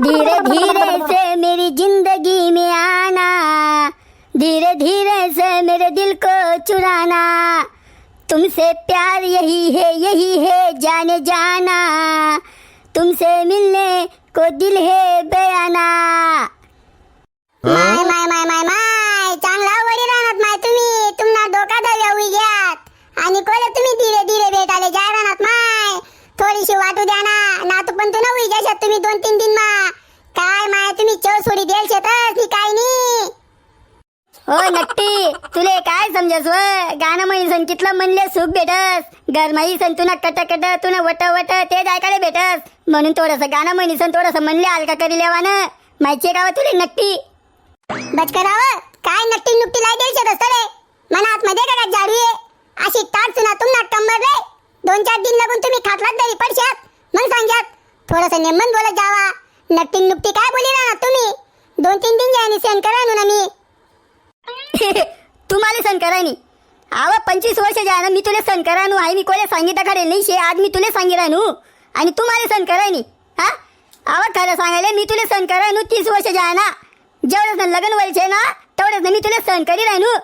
धीरे धीरे से मेरी ज़िंदगी में आना धीरे धीरे से मेरे दिल को चुराना। तुमसे प्यार यही है यही है जाने जाना। तुमसे मिलने को दिल है बयाना। माय माय हो नक्की तुले काय समजस व गाणं म्हणी कितलं म्हणले सुख भेटस. गरमाई सण तुला कट कट तुला वट वट ते जायकडे भेटस. म्हणून थोडस गाणं म्हणी सण थोडस म्हणले हलका करी लेवानं. माहितीये का तुले नक्की बचकराव काय नक्की नुकटी लाई द्यायची रस्तडे मना आतमध्ये का काय झाडू अशी ताट सुना तुम कंबर रे? दोन चार दिन लागून तुम्ही खाटलात तरी पडशात. मग सांगत थोडस नेमन बोलत जावा. नक्की नुकटी काय बोली ना तुम्ही? दोन तीन दिन जायनी सेंड करा ना मी तुम्हाला सण करायनी. आव पंचवीस वर्ष ना मी तुला सण करानू. आहे मी कोणी सांगितलं खरे नाही शे आज मी तुला सांगितलं आणि तुम्हाला सण करायनी हा? आव खरं सांगायला मी तुला सण करायनू तीस वर्ष ना जेवढं सण लग्न व्हायचे ना तेवढंच ना मी तुला सण करी राहनू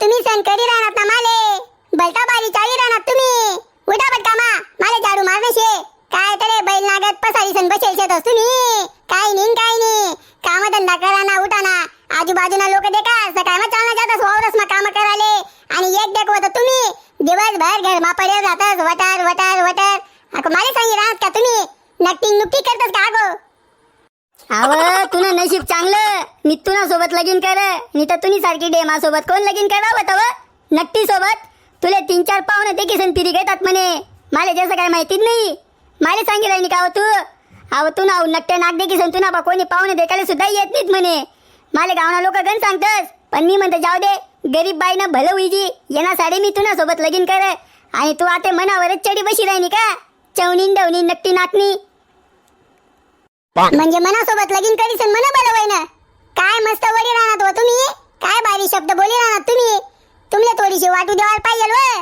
तुम्ही सण करी राहणार ना माले. बलटा बारी चाली राहणार तुम्ही. उठा बट मा माले झाडू मारणे शे. काय तरे बैल नागत पसारी सण बसेल शेतस तुम्ही काय नाही काय नाही काम धंदा करा ना उठा ना आजूबाजूना लोक देखा सकाळ मग चालना जातस वावरस मग काम कराले. आणि एक देखो तुम्ही. दिवसभर घर मा पडेल जातस वटार वटार वटर. अको माले सांगी राहत का तुम्ही? नक्की नुक्की करतस का गो? अव तुला नशीब चांगलं. मी तुना सोबत लगीन कर. मी तर तुनी सारखी डेमा सोबत कोण लगीन करावं तव? नक्की सोबत? तुले तीन चार पाहुणे देखील किसन पिरी घेतात म्हणे. मला जसं काय माहितीच नाही. मला सांगितलं नाही का हो तू अहो तू ना नकटे नाक दे किसन तू ना बा कोणी पाहुणे देखायला सुद्धा येत नाहीत म्हणे. मला गावना लोक गण सांगतस पण मी म्हणतो जाऊ दे गरीब बाईनं भलं होईजी येण्यासाठी मी तुना सोबत लगीन कर. आणि तू आता मनावरच चढी बशी राहिनी का? चवणी डवणी नकटी नाकणी. म्हणजे मनासोबत लगीन करीस मना बरं ना काय मस्त वडी राहणार हो तुम्ही? काय भारी शब्द बोली राहणार तुम्ही? तुमले थोडीशी वाटू द्यायला पाहिजे व.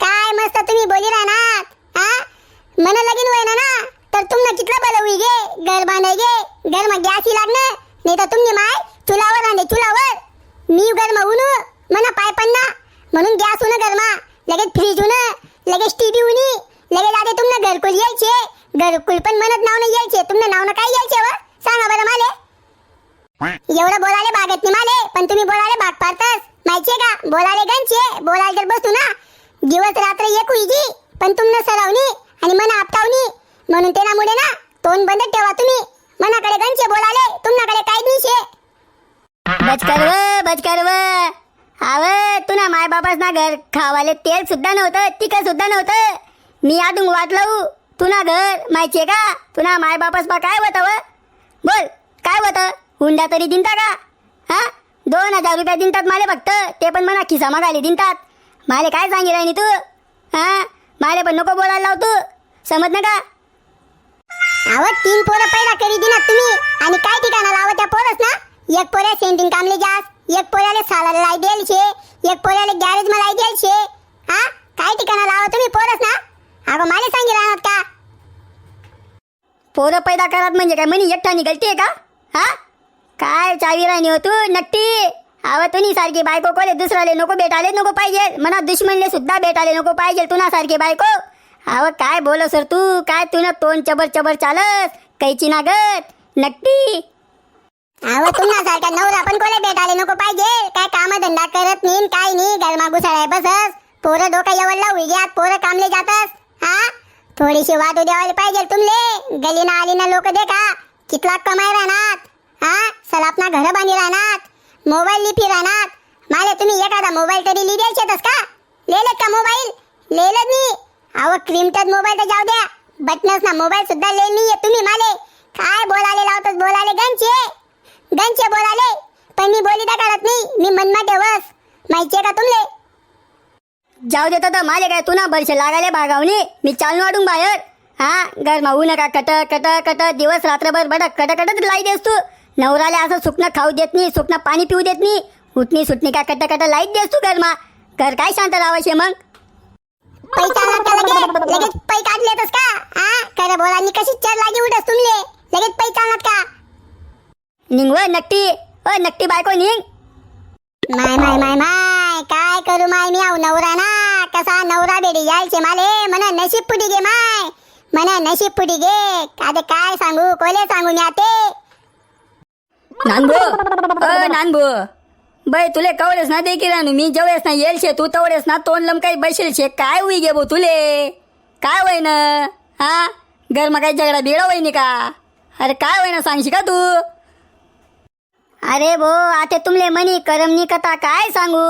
काय मस्त तुम्ही बोली राहणार हा मन लगीन होईना ना तर तुमना कितला बलं होई गे घर बांधाय गे घर मग गॅस लागणं नाही तर तुम्ही माय चुलावर रांधे चुलावर. मी घर मग मना पाय पन्ना म्हणून गॅस होणं गरमा लगेच फ्रीज होणं लगेच टीव्ही होणी लगेच आता तुमना घरकुल यायचे घरकुल पण म्हणत नाव नाही यायचे तुमनं नाव काय यायचे व? सांगा बरं माले. एवढं बोलाले बागत नाही माले पण तुम्ही बोलाले भाग पाडतास. माहितीये का? बोलाले गंचे बोलाले तर बसू ना. दिवस रात्र एक हुईजी पण तुमनं सरावनी आणि मन आपटावनी. म्हणून त्यामुळे ना तोंड बंद ठेवा तुम्ही. मनाकडे गंचे बोलाले तुमनाकडे काय नाही शे बचकर व बचकर व. आव तुना माय बापास ना घर खावाले तेल सुद्धा नव्हतं तिखट सुद्धा नव्हतं. मी आतून वाट लावू. तुना घर माहितीये का? तुना माय बापास बा काय होतं व? बोल काय होतं हुंडा तरी दिनता का? हा? दोन हजार रुपये दिनतात माले फक्त ते पण म्हणा खिसा मागायला दिनतात. माले काय सांगितलं राहिनी तू? हा? माले पण नको बोलायला लाव तू. समज ना का? अहो तीन पोरं पैदा करी दिना तुम्ही. आणि काय ठिकाणा लावा त्या पोरच ना? एक पोऱ्या सेंटिंग कामले जास एक पोऱ्याले सालाला लाई द्यायला शे एक पोऱ्याले गॅरेज मा लाई द्याल शे हा? काय ठिकाणा लावा तुम्ही पोरच ना? अगं माले सांगे राहणार का? पोरं पैदा करत म्हणजे काय म्हणी एकटा निघलते का? हा? काय चावी राणी हो तू नक्की अव तुनी सारखी बायको कोले दुसराले नको भेटाले नको पाहिजे. मना दुश्मनले सुद्धा भेटाले नको पाहिजे तुना सारखी बायको. अव काय बोल सर तू? काय तुला तोंड चबर चबर चालस? कैची नागत? नक्की अव तुना सारखा नवरा पण कोले भेटाले नको पाहिजे. काय काम धंदा करत नाही काय नाही गरमा घुसाळाय बसस. पोरं डोका येवला उलग्यात पोरं कामले जातस. हा? थोडीशी वाटू द्यावायला पाहिजे तुमले. गलीना आलीना लोक देखा. कितला कमाई राहणार हा? सलापना घर बांधी राहणार मोबाईल लिपी राहणार माले तुम्ही एखादा मोबाईल तरी लिहिल्याचेतस का? लेलेत का मोबाईल? लेलत नाही अहो क्रीमटच मोबाईल तर जाऊ द्या. बटनस ना मोबाईल सुद्धा ले नाही तुम्ही माले. काय बोलाले लावतस? बोलाले गंचे गंचे बोलाले पण मी बोली दाखवत नाही. मी मनमाटे ठेवस माहितीये का तुमले? जाऊ देतो तर माझे काय तुना बरसे लागाले बागावणे मी चालून वाढून बाहेर. हा घर माऊ नका कट कट कट दिवस रात्रभर बडक कट कटच लाई देस तू. नवराले असं सुकणं खाऊ देत नाही सुकणं पाणी पिऊ देत नाही. उठणी सुटणी का कट कट लाइट देस तू घर मा घर काय शांत राहावशे मग? पैसा लगेच. पै काढलेतस का? हा खरं बोलांनी कशी चढ लागी उठस तुमले? लगेच पै चालणार का? निघ व नक्टी. ओ नक्टी बायको निघ माय माय माय माय काय करू माय मी? आव नवरा ना. कसा नवरा बेडी यायचे माले. मना नशीब फुटी गे माय. मना नशीब फुटी गे आता काय सांगू कोले सांगू मी आते? नानभो. अ नानभो. बाय तुले कवळेस ना देखील रानू मी जेवढेस ना येल शे तू तवढेस ना तोंड लमकाई बसेल शे. काय होई गे भाऊ तुले? काय होय ना हा? घरमा काही झगडा बिगडा होईन का? अरे काय होय ना सांगशी का तू? अरे भो आता तुमले मनी करमनी कथा काय सांगू?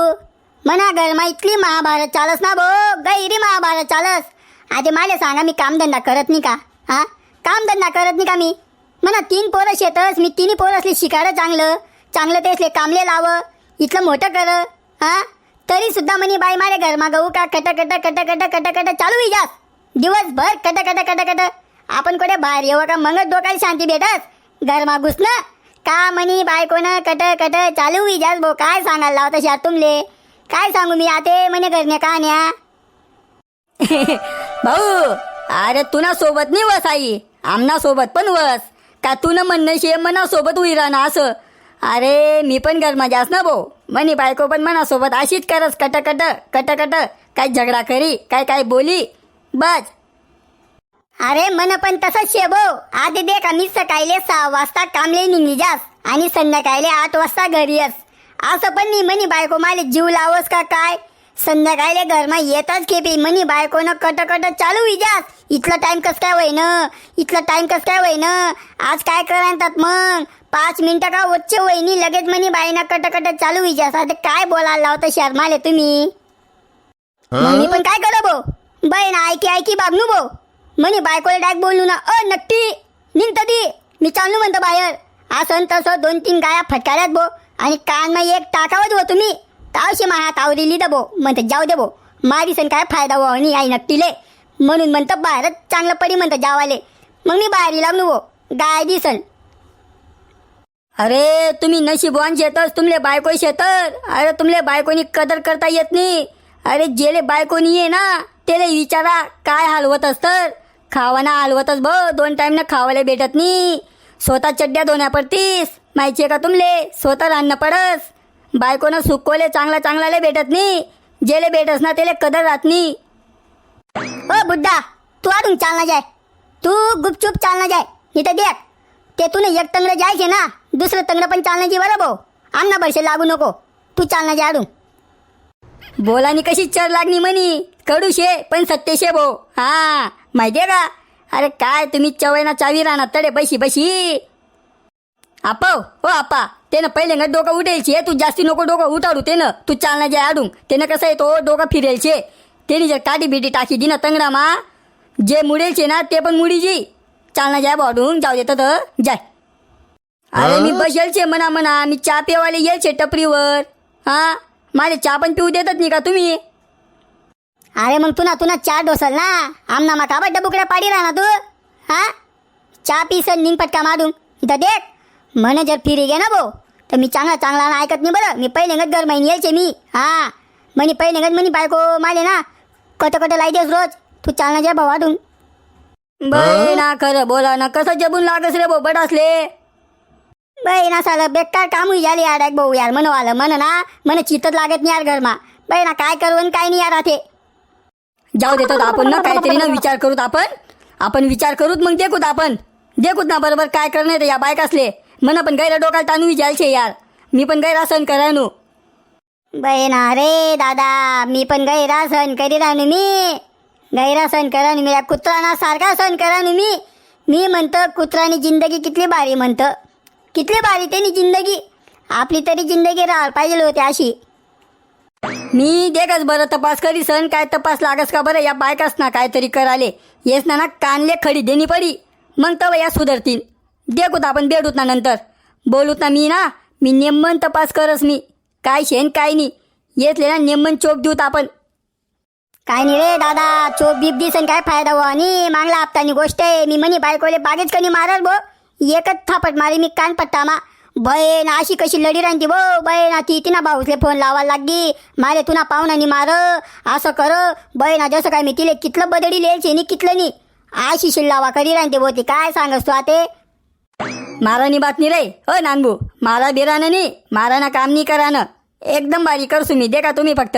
मना घरमा इतली महाभारत चालस ना भो? गैरी महाभारत चालस. आता माले सांगा मी कामधंदा करत नाही का? हा? कामधंदा करत नाही का मी? म्हणा तीन पोरं शेतस मी तिन्ही पोरं असले शिकाडं चांगलं. चांगलं तेसले कामले लाव. इथलं मोठं कर हां? तरी सुद्धा म्हणे बाई मारे घर गहू का cut cut cut cut cut cut चालू जास. दिवसभर कट कट कट कट. आपण कुठे बाहेर येऊ का मगच डोक्याला शांती भेटस? घरमा घुसणं का म्हणी बायकोनं कट कट चालू जास भाऊ काय सांगायला लावता शार तुमले? काय सांगू मी आते म्हणे घरने का न्या भाऊ अरे तुना सोबत नाही वस आई. आमना सोबत पण वस. का तू न म्हणणं शे मनासोबत उईरा ना असं. अरे मी पण घर जास ना भाऊ म्हणी बायको पण मनासोबत अशीच करस कट कट कट कट काय झगडा करी काय काय बोली. बस. अरे मन पण तसंच शे भाऊ आधी दे का मी सकाळी सहा वाजता कामले निघली जास आणि संध्याकाळी आठ वाजता घरी येस. असं पण नाही म्हणी बायको माले जीव लावस का काय? संध्याकाळी घरमा येताच खेपी म्हणे बायकोनं कट कट चालू विजास इथला टाइम कस काय होईन? इथला टाइम कस काय होईन? आज काय करतात मग? पाच मिनिटं का वच्चे वहिनी लगेच म्हणे बाईना कट कट चालू विजास आता काय बोलायला लावतं शर्माले तुम्ही? मी पण काय करू भो? बहीण ऐकी ऐकी बागनू भो? म्हणे बायकोला डायरेक्ट बोलू ना. अ नक्की. निघत ती मी चालू म्हणतो बाहेर. असं तसं दोन तीन गाया फटकाऱ्यात भो. आणि कान मग एक टाकावत हो तुम्ही. तावशे माया हात आवडीली द भो म्हणते जाऊ दे भो काय फायदा हो आणि आई नक्कीले म्हणून म्हणतं बाहेरच चांगलं पडी म्हणतं जावाले. मग मी बाहेर लागलो वो गाय दिसन अरे तुम्ही नशीबवान शेतस तुमले बायको शेतर. अरे तुमले बायकोनी कदर करता येत नाही. अरे जेले बायकोनी ये ना त्याला विचारा काय हलवत असतं खावाना हलवतच ब दोन टाईमनं खावायला भेटत नाही. स्वतः चड्ड्या धुण्या पडतीस माहिती आहे का तुमले? स्वतः राहणं पडस. बायकोनं सुकोले चांगला चांगलाले भेटत नाही जेले भेटस ना त्याला कदर राहत नाही ओ बुड्ढा तू आडून चालना जाय. तू गुपचूप चालना जाय. इथं देख ते तू एक तंगडं जायचे ना दुसरं तंगडं पण चालण्याची बरं भाऊ. आमना बरसे लागू नको. तू चालना जाय आडून बोलानी कशी चर लागली म्हणी कडूशे पण सत्यशे भाऊ. हा माहितीये का? अरे काय तुम्ही चवयना चावी राहणार तडे बशी बशी. आपाव हो आपा त्यानं पहिले ना डोकं उडेलचे तू जास्ती नको डोकं उठाडू तू चालना जाय आडून त्यानं कसं आहे तो डोकं फिरेलचे त्याने जर काठी बिटी टाकी दिना तंगडा मा जे मुडेलचे ना ते पण मुडी जी चालना जाय वाढून जाऊ देत तर जाय. अरे मी बसेलचे म्हणा म्हणा मी चहा पेवाले येलचे टपरीवर. हा? माझे चहा पण पिऊ देतात नाही का तुम्ही? अरे मग तुना तुना चहा डोसल ना? आमना मा का बड्डा बुकड्या पाडी राहा ना तू? हा? चहा पिसल निंग पटका माडून. इथं देख. म्हणे जर फिरी गे ना भाऊ तर मी चांगला चांगला ना ऐकत नाही बरं मी पहिले गत घर महिने यायचे मी हा म्हणे पहिले गत म्हणे बायको माले ना कट कट लाई देस रोज तू चालना जा भाऊ वाढून बाई ना खरं बोला ना कसं जबून लागस रे भाऊ बडासले बाई ना साला बेकार काम हुई झाली यार एक भाऊ यार म्हणू आलं म्हण ना म्हण चितच लागत नाही यार घरमा बाई ना काय करू आणि काय नाही यार ते जाऊ देतो आपण ना काहीतरी ना विचार करूत आपण आपण विचार करूत मग देखूत आपण देखूत ना बरोबर काय करणार या बायक म्हण पण गैर डोकाला ताणू विचारचे यार मी पण गैर सण करायनो ना रे दादा मी पण गैरा सण करी राहणू मी गैरा सण करानु मी कुत्राना सारखा सण करानु मी मी म्हणतो कुत्रानी जिंदगी कितली भारी म्हणतं कितली भारी त्यांनी जिंदगी आपली तरी जिंदगी राहायला पाहिजे होती अशी मी देखच बरं तपास करी सण काय तपास लागस का बरं या बायकास ना काहीतरी कराले येस ना ना कानले खडी देणी पडी मग तव या सुधरतील देखूत आपण भेटूत ना नंतर. बोलूत ना मी ना मी नेमन तपास करस मी. काय शेन काय नाही येतले ना नेमन चोप देऊत आपण. काय नाही रे दादा चोप बीप दिसन काय फायदा हो आणि मागला हप्तानी गोष्ट आहे. मी म्हणे बायकोले बागेच कणी मारल भो. एकच थापट मारी मी कान पट्टा मा बहीण अशी कशी लढी राहती भो. बहीण ती तिना भाऊसले फोन लावायला लागली. मारे तुना पाहुणानी मार. असं कर. बहीण जसं काय मी तिले कितलं बदडी लिहायची नि कितलं नी. अशी शिल्लावा करी राहते बोती काय सांगस तू आते? मारानी बात रे हो नानभू मारा बिरानं नाही माराना काम नाही करानं एकदम बारीक करसू मी दे का तुम्ही फक्त